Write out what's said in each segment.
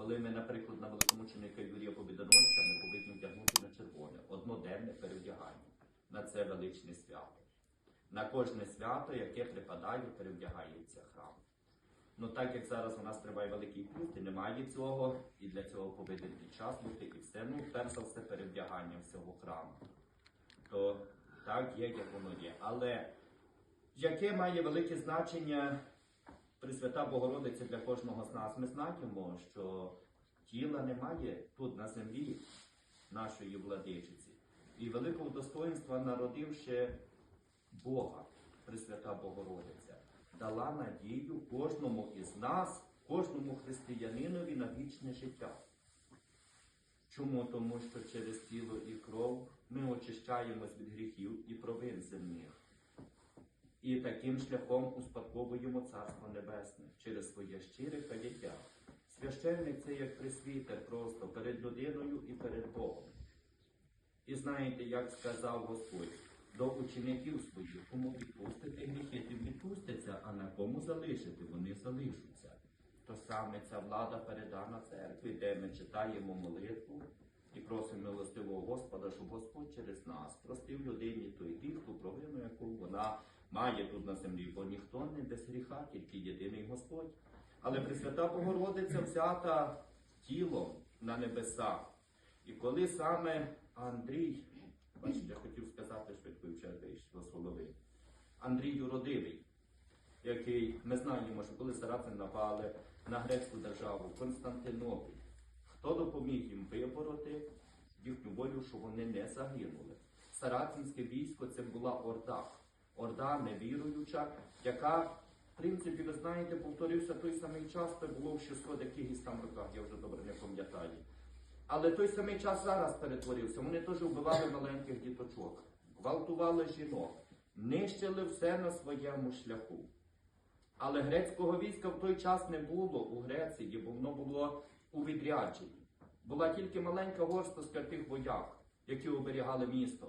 Коли ми, наприклад, на великомученика Юрія Побідоносця ми повинні вдягнути на червоне, одноденне перевдягання. На це величне свято. На кожне свято, яке припадає, перевдягається храм. Ну так як зараз у нас триває Великий піст, і немає цього, і для цього повинен і час бути, і все, ну, перш за все, перевдягання всього храму. То так є, як воно є. Але яке має велике значення Пресвята Богородиця для кожного з нас? Ми знаємо, що тіла немає тут на землі нашої владичиці. І великого достоинства народивши Бога, Пресвята Богородиця, дала надію кожному із нас, кожному християнинові на вічне життя. Чому? Тому що через тіло і кров ми очищаємось від гріхів і провин земних. І таким шляхом успадковуємо Царство Небесне через своє щире каяття. Священник це як присвітер просто перед людиною і перед Богом. І знаєте, як сказав Господь, до учеників своїх, кому відпустити гріхи, тим відпустяться, а на кому залишити, вони залишаться. То саме ця влада передана церкві, де ми читаємо молитву і просимо милостивого Господа, щоб Господь через нас простив людині той ту провину, яку вона має тут на землі, бо ніхто не без гріха, тільки єдиний Господь. Але Пресвята Богородиця взята тілом на небесах. І коли саме Андрій, бачите, я хотів сказати швидко і вже вийшло голови. Андрій Родивий, який ми знаємо, що коли сарацин напали на грецьку державу, Константинополь, хто допоміг їм вибороти їхню волю, що вони не загинули. Сарацинське військо це була Орда. Орда невіруюча, яка, в принципі, ви знаєте, повторився той самий час, це було в 600 якихось там роках, я вже добре не пам'ятаю. Але той самий час зараз перетворився. Вони теж вбивали маленьких діточок, гвалтували жінок, нищили все на своєму шляху. Але грецького війська в той час не було у Греції, бо воно було у відрядженні. Була тільки маленька горстка тих вояк, які оберігали місто.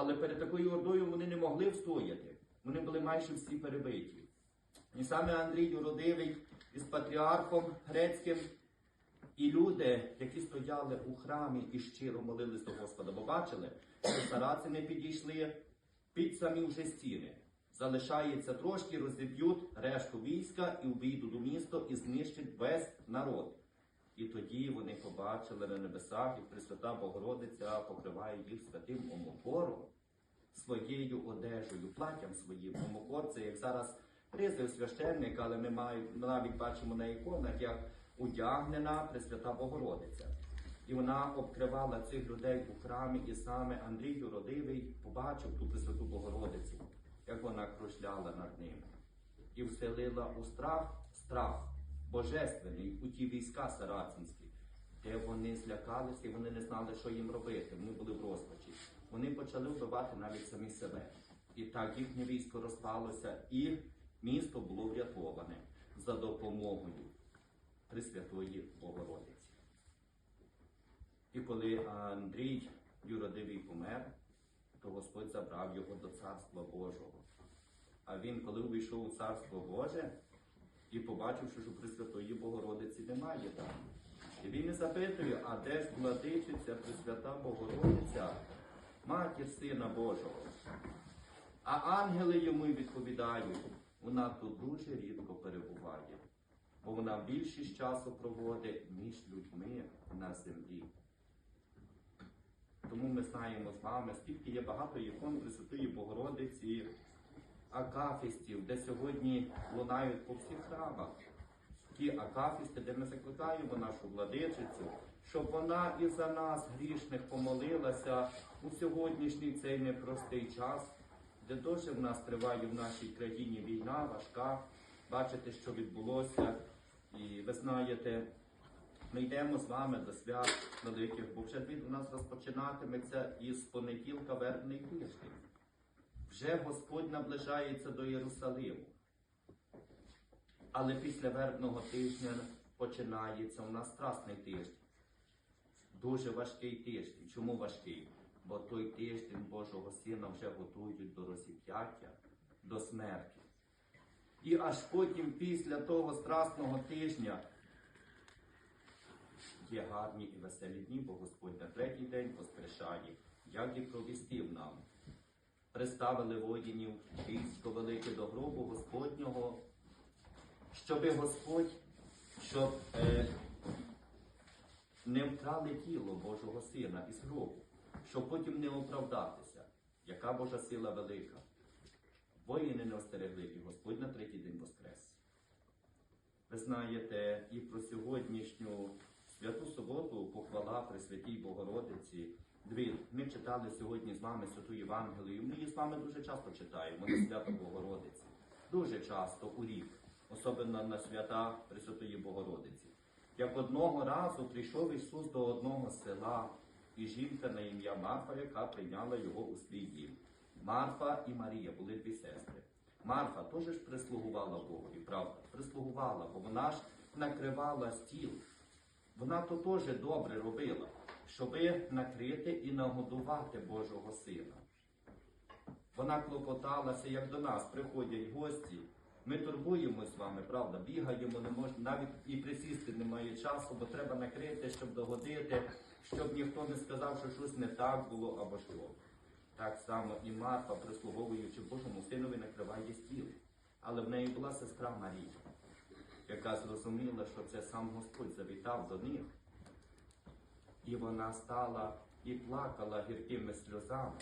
Але перед такою ордою вони не могли встояти. Вони були майже всі перебиті. І саме Андрій Родивий із патріархом грецьким і люди, які стояли у храмі і щиро молились до Господа, бо бачили, що сарацини підійшли під самі вже стіни. Залишається трошки, розіб'ють решту війська і увійдуть до міста і знищать весь народ. І тоді вони побачили на небесах, як Пресвята Богородиця покриває їх святим омофором, своєю одежею, платтям своїм. Омофор це як зараз призив священника, але ми навіть бачимо на іконах, як одягнена Пресвята Богородиця. І вона обкривала цих людей у храмі, і саме Андрій Родивий побачив ту Пресвяту Богородицю, як вона кружляла над ним. І вселила у страх страх божественний у ті війська сарацинські, де вони злякалися і вони не знали, що їм робити. Вони були в розпачі. Вони почали вбивати навіть самі себе. І так їхнє військо розпалося, і місто було врятоване за допомогою Пресвятої Богородиці. І коли Андрій Юродивий помер, то Господь забрав його до Царства Божого. А він, коли увійшов у Царство Боже і побачив, що Пресвятої Богородиці немає там. І він і запитує, а де ж владичиця Пресвята Богородиця, матір Сина Божого? А ангели йому відповідають, вона тут дуже рідко перебуває, бо вона більшість часу проводить між людьми на землі. Тому ми знаємо з вами, скільки є багато ікон Пресвятої Богородиці, акафістів, де сьогодні лунають по всіх храмах. Ті акафісти, де ми закликаємо нашу владичицю, щоб вона і за нас, грішних, помолилася у сьогоднішній цей непростий час, де дуже в нас триває в нашій країні війна важка. Бачите, що відбулося. І ви знаєте, ми йдемо з вами до свят великих, бо вже він у нас розпочинатиметься із понеділка вербний тиждень. Вже Господь наближається до Єрусалиму. Але після вербного тижня починається у нас страсний тиждень. Дуже важкий тиждень. Чому важкий? Бо той тиждень Божого Сина вже готують до розіп'яття, до смерті. І аж потім, після того страсного тижня, є гарні і веселі дні, бо Господь на третій день воскрешає, як і провістив нам. Приставили воїнів військо велике до гробу Господнього, щоби Господь, щоб е, не вкрали тіло Божого Сина із гробу, щоб потім не оправдатися. Яка Божа сила велика? Воїни не остерегли, і Господь на третій день воскрес. Ви знаєте і про сьогоднішню святу суботу похвала Пресвятій Богородиці. Дві, ми читали сьогодні з вами Святу Євангелію. Ми її з вами дуже часто читаємо на свято Богородиці. Дуже часто у рік, особливо на свята Пресвятої Богородиці. Як одного разу прийшов Ісус до одного села, і жінка на ім'я Марфа, яка прийняла його у свій дім. Марфа і Марія були дві сестри. Марфа теж ж прислугувала Богові, правда? Прислугувала, бо вона ж накривала стіл. Вона то теж добре робила, щоби накрити і нагодувати Божого Сина. Вона клопоталася, як до нас приходять гості. Ми турбуємось з вами, правда, бігаємо, не можна, навіть і присісти немає часу, бо треба накрити, щоб догодити, щоб ніхто не сказав, що щось не так було або що. Так само і Марфа, прислуговуючи Божому синові, накриває стіл. Але в неї була сестра Марія, яка зрозуміла, що це сам Господь завітав до них. І вона стала і плакала гіркими сльозами,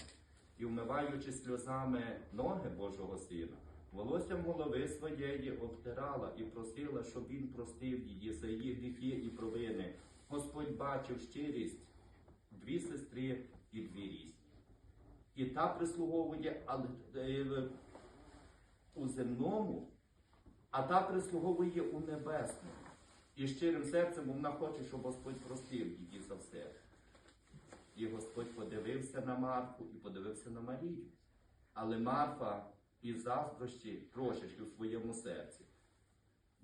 і вмиваючи сльозами ноги Божого Сина, волоссям голови своєї обтирала і просила, щоб він простив її за її гріхи і провини. Господь бачив щирість дві сестри і дві різні. І та прислуговує е, у земному, а та прислуговує у небесному. І щирим серцем вона хоче, щоб Господь простив її за все. І Господь подивився на Марфу і подивився на Марію. Але Марфа із заздрощі трошечки у своєму серці.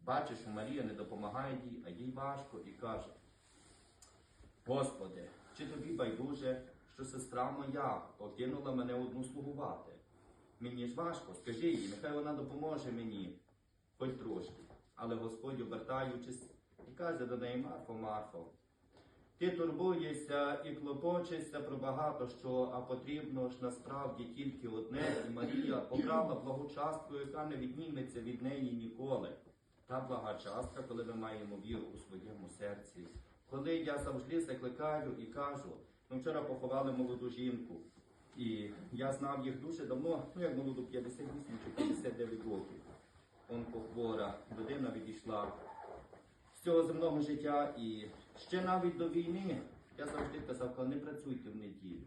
Бачить, що Марія не допомагає їй, а їй важко, і каже: Господи, чи тобі байдуже, що сестра моя покинула мене одну слугувати? Мені ж важко, скажи їй, нехай вона допоможе мені, хоч трошки. Але Господь, обертаючись, і каже до неї Марфо, Марфо, ти турбуєшся і клопочешся про багато що, а потрібно ж насправді тільки одне, і Марія обрала благу частку, яка не відніметься від неї ніколи. Та блага частка, коли ми маємо віру у своєму серці. Коли я завжди закликаю і кажу, ми вчора поховали молоду жінку, і я знав їх дуже давно, ну як молоду 58 чи 59 років. Онкохвора, людина відійшла цього земного життя і ще навіть до війни я завжди казав, «Коли не працюйте в неділю.